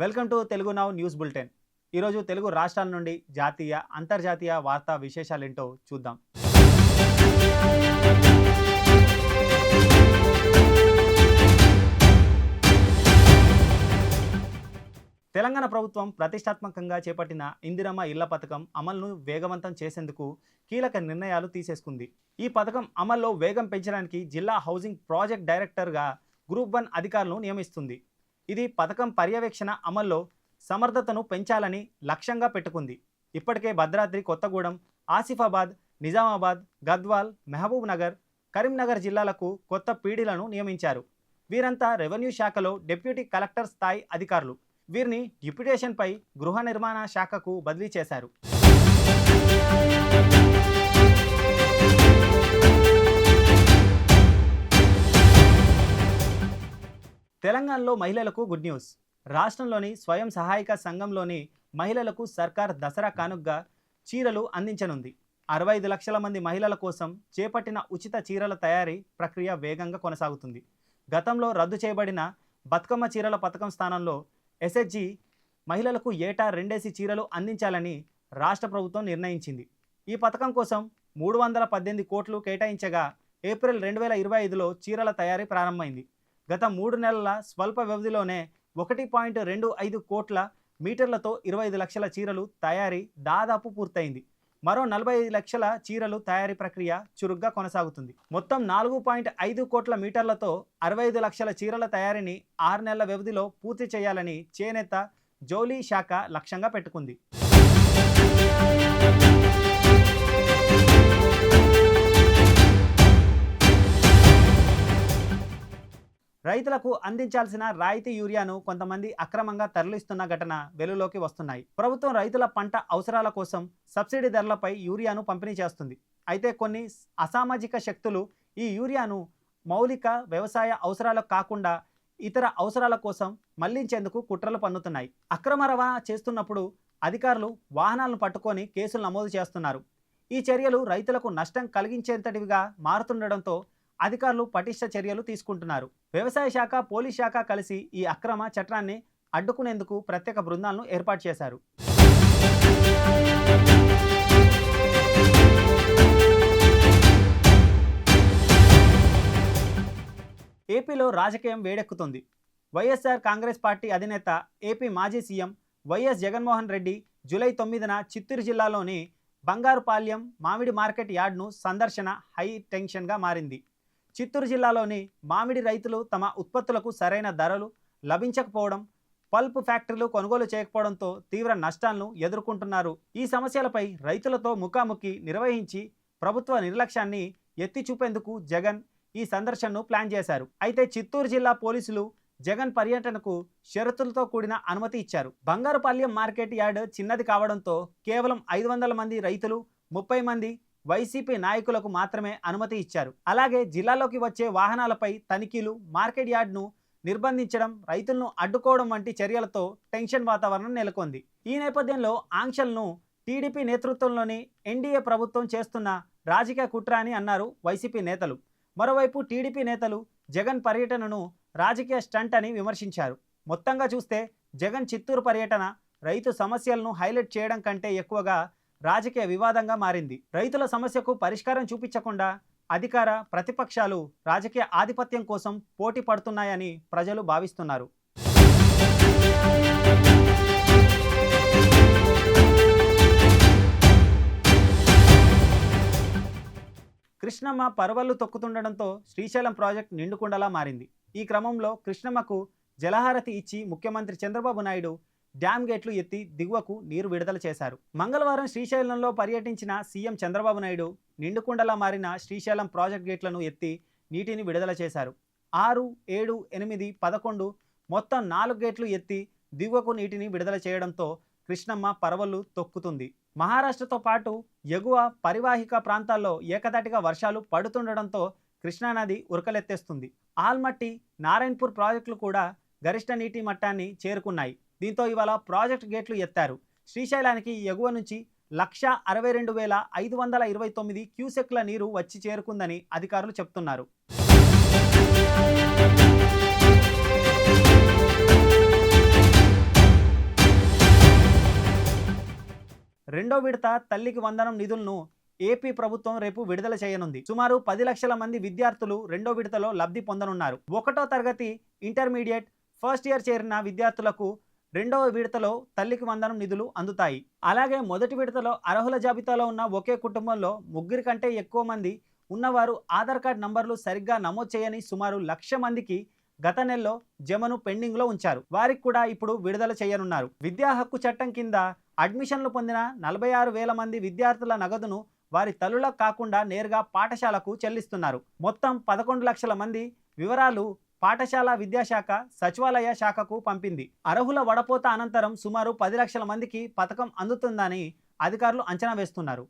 Welcome to Telugu now news bulletin. ఈరోజు తెలుగు రాష్ట్రాల నుండి జాతీయ అంతర్జాతీయ వార్తా విశేషాలేంటో చూద్దాం. తెలంగాణ ప్రభుత్వం ప్రతిష్టాత్మకంగా చేపట్టిన ఇందిరమ్మ ఇళ్ళ పథకం అమలును వేగవంతం చేసేందుకు కీలక నిర్ణయాలు తీసేసుకుంది. ఈ పథకం అమల్లో వేగం పెంచడానికి జిల్లా హౌసింగ్ ప్రాజెక్ట్ డైరెక్టర్గా గ్రూప్ వన్ అధికారులను నియమిస్తుంది. ఇది పథకం పర్యవేక్షణ అమల్లో సమర్థతను పెంచాలని లక్ష్యంగా పెట్టుకుంది. ఇప్పటికే భద్రాద్రి కొత్తగూడెం ఆసిఫాబాద్ నిజామాబాద్ గద్వాల్ మహబూబ్ నగర్ కరీంనగర్ జిల్లాలకు కొత్త పీడీలను నియమించారు. వీరంతా రెవెన్యూ శాఖలో డిప్యూటీ కలెక్టర్ స్థాయి అధికారులు. వీరిని డిప్యుటేషన్పై గృహ నిర్మాణ శాఖకు బదిలీ చేశారు. తెలంగాణలో మహిళలకు గుడ్ న్యూస్. రాష్ట్రంలోని స్వయం సహాయక సంఘంలోని మహిళలకు సర్కార్ దసరా కానుగ్గా చీరలు అందించనుంది. అరవై ఐదు లక్షల మంది మహిళల కోసం చేపట్టిన ఉచిత చీరల తయారీ ప్రక్రియ వేగంగా కొనసాగుతుంది. గతంలో రద్దు చేయబడిన బతుకమ్మ చీరల పథకం స్థానంలో ఎస్హెచ్జి మహిళలకు ఏటా రెండేసి చీరలు అందించాలని రాష్ట్ర ప్రభుత్వం నిర్ణయించింది. ఈ పథకం కోసం మూడు వందల పద్దెనిమిది కోట్లు కేటాయించగా ఏప్రిల్ రెండు వేల ఇరవై ఐదులో చీరల తయారీ ప్రారంభమైంది. గత మూడు నెలల స్వల్ప వ్యవధిలోనే ఒకటి పాయింట్ రెండు ఐదు కోట్ల మీటర్లతో ఇరవై ఐదు లక్షల చీరలు తయారీ దాదాపు పూర్తయింది. మరో నలభై ఐదు లక్షల చీరలు తయారీ ప్రక్రియ చురుగ్గా కొనసాగుతుంది. మొత్తం నాలుగు పాయింట్ ఐదు కోట్ల మీటర్లతో అరవై ఐదు లక్షల చీరల తయారీని ఆరు నెలల వ్యవధిలో పూర్తి చేయాలని చేనేత జౌలీ శాఖ లక్ష్యంగా పెట్టుకుంది. రైతులకు అందించాల్సిన రాయితీ యూరియాను కొంతమంది అక్రమంగా తరలిస్తున్న ఘటన వెలుగులోకి వస్తున్నాయి. ప్రభుత్వం రైతుల పంట అవసరాల కోసం సబ్సిడీ ధరలపై యూరియాను పంపిణీ చేస్తుంది. అయితే కొన్ని అసామాజిక శక్తులు ఈ యూరియాను మౌలిక వ్యవసాయ అవసరాలకు కాకుండా ఇతర అవసరాల కోసం మళ్ళించేందుకు కుట్రలు పన్నుతున్నాయి. అక్రమ రవాణా చేస్తున్నప్పుడు అధికారులు వాహనాలను పట్టుకొని కేసులు నమోదు చేస్తున్నారు. ఈ చర్యలు రైతులకు నష్టం కలిగించేంతటివిగా మారుతుండడంతో అధికారులు పటిష్ట చర్యలు తీసుకుంటున్నారు. వ్యవసాయ శాఖ పోలీస్ శాఖ కలిసి ఈ అక్రమ చట్టాన్ని అడ్డుకునేందుకు ప్రత్యేక బృందాలను ఏర్పాటు చేశారు. ఏపీలో రాజకీయం వేడెక్కుతుంది. వైఎస్ఆర్ కాంగ్రెస్ పార్టీ అధినేత ఏపీ మాజీ CM YS Jaganmohan Reddy July తొమ్మిదిన చిత్తూరు జిల్లాలోని బంగారుపాల్యం మామిడి మార్కెట్ యార్డ్ను సందర్శన హై టెన్షన్గా మారింది. చిత్తూరు జిల్లాలోని మామిడి రైతులు తమ ఉత్పత్తులకు సరైన ధరలు లభించకపోవడం పల్ప్ ఫ్యాక్టరీలు కొనుగోలు చేయకపోవడంతో తీవ్ర నష్టాలను ఎదుర్కొంటున్నారు. ఈ సమస్యలపై రైతులతో ముఖాముఖి నిర్వహించి ప్రభుత్వ నిర్లక్ష్యాన్ని ఎత్తి చూపేందుకు జగన్ ఈ సందర్శనను ప్లాన్ చేశారు. అయితే చిత్తూరు జిల్లా పోలీసులు జగన్ పర్యటనకు షరతులతో కూడిన అనుమతి ఇచ్చారు. బంగారుపాల్యం మార్కెట్ యార్డ్ చిన్నది కావడంతో కేవలం ఐదు వందల మంది రైతులు ముప్పై మంది వైసీపీ నాయకులకు మాత్రమే అనుమతి ఇచ్చారు. అలాగే జిల్లాలోకి వచ్చే వాహనాలపై తనిఖీలు మార్కెట్ యార్డ్ను నిర్బంధించడం రైతులను అడ్డుకోవడం వంటి చర్యలతో టెన్షన్ వాతావరణం నెలకొంది. ఈ నేపథ్యంలో ఆంక్షలను టీడీపీ నేతృత్వంలోని ఎన్డీఏ ప్రభుత్వం చేస్తున్న రాజకీయ కుట్ర అని అన్నారు వైసీపీ నేతలు. మరోవైపు టీడీపీ నేతలు జగన్ పర్యటనను రాజకీయ స్టంట్ అని విమర్శించారు. మొత్తంగా చూస్తే జగన్ చిత్తూరు పర్యటన రైతు సమస్యలను హైలైట్ చేయడం కంటే ఎక్కువగా రాజకీయ వివాదంగా మారింది. రైతుల సమస్యకు పరిష్కారం చూపించకుండా అధికార ప్రతిపక్షాలు రాజకీయ ఆధిపత్యం కోసం పోటీ పడుతున్నాయని ప్రజలు భావిస్తున్నారు. కృష్ణమ్మ పరవళ్ళు తొక్కుతుండడంతో శ్రీశైలం ప్రాజెక్ట్ నిండుకుండలా మారింది. ఈ క్రమంలో కృష్ణమ్మకు జలహారతి ఇచ్చి ముఖ్యమంత్రి చంద్రబాబు నాయుడు డ్యామ్ గేట్లు ఎత్తి దిగువకు నీరు విడుదల చేశారు. మంగళవారం శ్రీశైలంలో పర్యటించిన సీఎం చంద్రబాబు నాయుడు నిండుకుండలా మారిన శ్రీశైలం ప్రాజెక్ట్ గేట్లను ఎత్తి నీటిని విడుదల చేశారు. ఆరు ఏడు ఎనిమిది పదకొండు మొత్తం నాలుగు గేట్లు ఎత్తి దిగువకు నీటిని విడుదల చేయడంతో కృష్ణమ్మ పరవళ్ళు తొక్కుతుంది. మహారాష్ట్రతో పాటు ఎగువ పరివాహిక ప్రాంతాల్లో ఏకదాటిగా వర్షాలు పడుతుండడంతో కృష్ణానది ఉరకలెత్తేస్తుంది. ఆల్మట్టి నారాయణపూర్ ప్రాజెక్టులు కూడా గరిష్ట నీటి మట్టాన్ని చేరుకున్నాయి. దీంతో ఇవాళ ప్రాజెక్ట్ గేట్లు ఎత్తారు. శ్రీశైలానికి ఎగువ నుంచి లక్ష అరవై రెండు వేల ఐదు వందల ఇరవై తొమ్మిది క్యూసెక్ల నీరు వచ్చి చేరుకుందని అధికారులు చెప్తున్నారు. రెండో విడత తల్లికి వందనం నిధులను ఏపీ ప్రభుత్వం రేపు విడుదల చేయనుంది. సుమారు పది లక్షల మంది విద్యార్థులు రెండో విడతలో లబ్ధి పొందనున్నారు. ఒకటో తరగతి ఇంటర్మీడియట్ ఫస్ట్ ఇయర్ చేరిన విద్యార్థులకు రెండవ విడతలో తల్లికి వందనం నిధులు అందుతాయి. అలాగే మొదటి విడతలో అర్హుల జాబితాలో ఉన్న ఒకే కుటుంబంలో ముగ్గురి కంటే ఎక్కువ మంది ఉన్నవారు ఆధార్ కార్డ్ నంబర్లు సరిగ్గా నమోదు చేయని సుమారు లక్ష మందికి గత నెలలో జమను పెండింగ్లో ఉంచారు. వారికి కూడా ఇప్పుడు విడుదల చేయనున్నారు. విద్యా హక్కు చట్టం కింద అడ్మిషన్లు పొందిన నలభై ఆరు వేల మంది విద్యార్థుల నగదును వారి తల్లులకు కాకుండా నేరుగా పాఠశాలకు చెల్లిస్తున్నారు. మొత్తం పదకొండు లక్షల మంది వివరాలు పాఠశాల విద్యాశాఖ సచివాలయ శాఖకు పంపింది. అర్హుల వడపోత అనంతరం సుమారు పది లక్షల మందికి పథకం అందుతుందని అధికారులు అంచనా వేస్తున్నారు.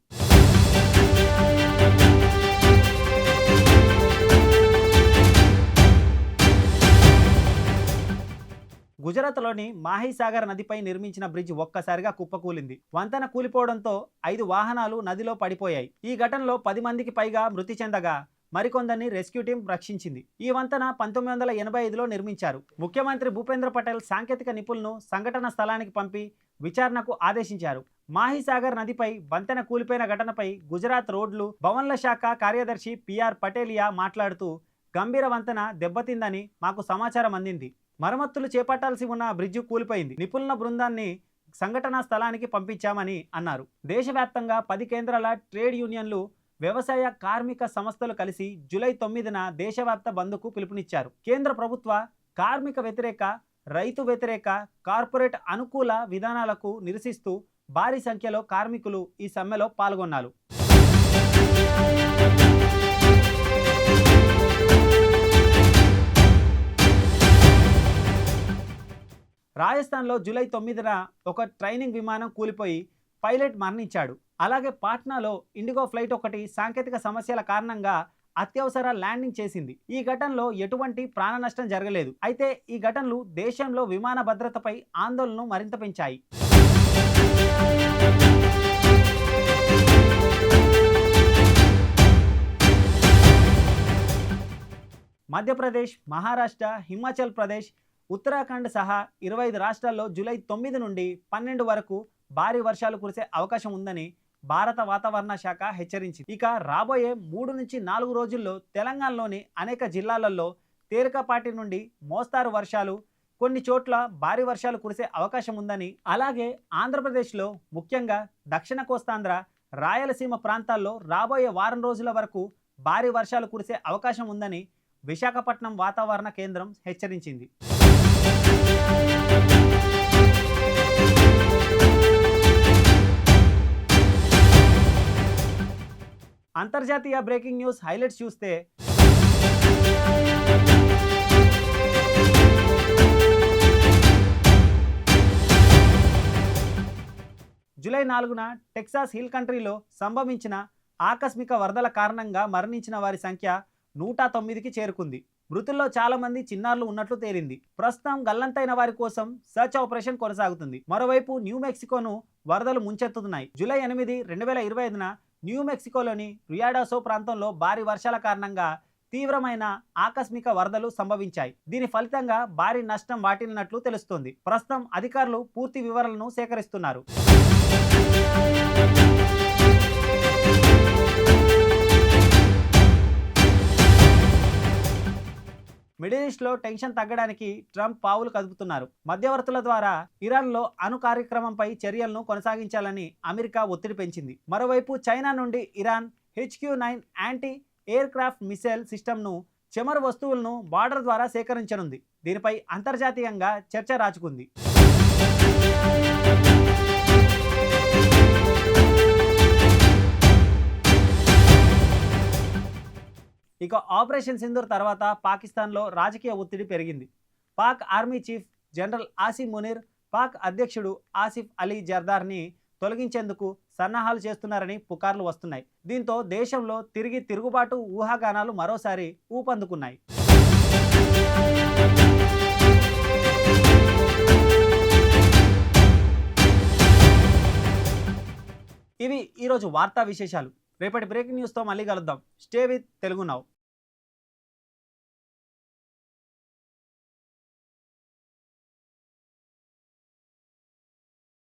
గుజరాత్లోని మాహిసాగర్ నదిపై నిర్మించిన బ్రిడ్జ్ ఒక్కసారిగా కుప్పకూలింది. వంతెన కూలిపోవడంతో ఐదు వాహనాలు నదిలో పడిపోయాయి. ఈ ఘటనలో పది మందికి పైగా మృతి చెందగా మరికొందరిని రెస్క్యూ టీం రక్షించింది. ఈ వంతెన పంతొమ్మిది వందల ఎనభై ఐదులో నిర్మించారు. ముఖ్యమంత్రి భూపేంద్ర పటేల్ సాంకేతిక నిపుణులను సంఘటన స్థలానికి పంపి విచారణకు ఆదేశించారు. మాహిసాగర్ నదిపై వంతెన కూలిపోయిన ఘటనపై గుజరాత్ రోడ్లు భవన్ల శాఖ కార్యదర్శి పిఆర్ పటేలియా మాట్లాడుతూ గంభీర వంతెన దెబ్బతిందని మాకు సమాచారం అందింది. మరమ్మతులు చేపట్టాల్సి ఉన్న బ్రిడ్జి కూలిపోయింది. నిపుణుల బృందాన్ని సంఘటనా స్థలానికి పంపించామని అన్నారు. దేశవ్యాప్తంగా పది కేంద్రాల ట్రేడ్ యూనియన్లు వ్యవసాయ కార్మిక సంస్థలు కలిసి జూలై తొమ్మిదిన దేశవ్యాప్త బంద్కు పిలుపునిచ్చారు. కేంద్ర ప్రభుత్వ కార్మిక వ్యతిరేక రైతు వ్యతిరేక కార్పొరేట్ అనుకూల విధానాలకు నిరసిస్తూ భారీ సంఖ్యలో కార్మికులు ఈ సమ్మెలో పాల్గొన్నారు. రాజస్థాన్లో జూలై తొమ్మిదిన ఒక ట్రైనింగ్ విమానం కూలిపోయి పైలట్ మరణించాడు. అలాగే పాట్నాలో ఇండిగో ఫ్లైట్ ఒకటి సాంకేతిక సమస్యల కారణంగా అత్యవసర ల్యాండింగ్ చేసింది. ఈ ఘటనలో ఎటువంటి ప్రాణ నష్టం జరగలేదు. అయితే ఈ ఘటనలు దేశంలో విమాన భద్రతపై ఆందోళనను మరింత పెంచాయి. మధ్యప్రదేశ్ మహారాష్ట్ర హిమాచల్ ప్రదేశ్ ఉత్తరాఖండ్ సహా ఇరవై ఐదు రాష్ట్రాల్లో జూలై తొమ్మిది నుండి పన్నెండు వరకు భారీ వర్షాలు కురిసే అవకాశం ఉందని భారత వాతావరణ శాఖ హెచ్చరించింది. ఇక రాబోయే మూడు నుంచి నాలుగు రోజుల్లో తెలంగాణలోని అనేక జిల్లాలలో తేలికపాటి నుండి మోస్తారు వర్షాలు కొన్ని చోట్ల భారీ వర్షాలు కురిసే అవకాశం ఉందని అలాగే ఆంధ్రప్రదేశ్లో ముఖ్యంగా దక్షిణ కోస్తాంధ్ర రాయలసీమ ప్రాంతాల్లో రాబోయే వారం రోజుల వరకు భారీ వర్షాలు కురిసే అవకాశం ఉందని విశాఖపట్నం వాతావరణ కేంద్రం హెచ్చరించింది. అంతర్జాతీయ బ్రేకింగ్ న్యూస్ హైలైట్స్ చూస్తే జూలై నాలుగున టెక్సాస్ హిల్ కంట్రీలో సంభవించిన ఆకస్మిక వరదల కారణంగా మరణించిన వారి సంఖ్య నూట తొమ్మిదికి చేరుకుంది. మృతుల్లో చాలా మంది చిన్నారులు ఉన్నట్లు తేలింది. ప్రస్తుతం గల్లంతైన వారి కోసం సర్చ్ ఆపరేషన్ కొనసాగుతుంది. మరోవైపు న్యూ మెక్సికోను వరదలు ముంచెత్తుతున్నాయి. జూలై ఎనిమిది రెండు వేల ఇరవై ఐదున న్యూ మెక్సికోలోని రియాడాసో ప్రాంతంలో భారీ వర్షాల కారణంగా తీవ్రమైన ఆకస్మిక వరదలు సంభవించాయి. దీని ఫలితంగా భారీ నష్టం వాటిల్లినట్లు తెలుస్తోంది. ప్రస్తుతం అధికారులు పూర్తి వివరాలను సేకరిస్తున్నారు. మిడిల్ ఈస్ట్లో టెన్షన్ తగ్గడానికి ట్రంప్ పావులు కదుపుతున్నారు. మధ్యవర్తుల ద్వారా ఇరాన్లో అణు కార్యక్రమంపై చర్యలను కొనసాగించాలని అమెరికా ఒత్తిడి పెంచింది. మరోవైపు చైనా నుండి Iran HQ nine anti aircraft missile సిస్టమ్ను చెమరు వస్తువులను బార్డర్ ద్వారా సేకరించనుంది. దీనిపై అంతర్జాతీయంగా చర్చ రాచుకుంది. ఇక ఆపరేషన్ సింధూర్ తర్వాత పాకిస్తాన్లో రాజకీయ ఒత్తిడి పెరిగింది. Pak army chief general Asif Munir Pak అధ్యక్షుడు ఆసిఫ్ అలీ జర్దార్ని తొలగించేందుకు సన్నాహాలు చేస్తున్నారని పుకార్లు వస్తున్నాయి. దీంతో దేశంలో తిరిగి తిరుగుబాటు ఊహాగానాలు మరోసారి ఊపందుకున్నాయి. ఇవి ఈరోజు వార్తా విశేషాలు. రేపటి బ్రేకింగ్ న్యూస్తో మళ్ళీ కలుద్దాం. Stay with Telugu now.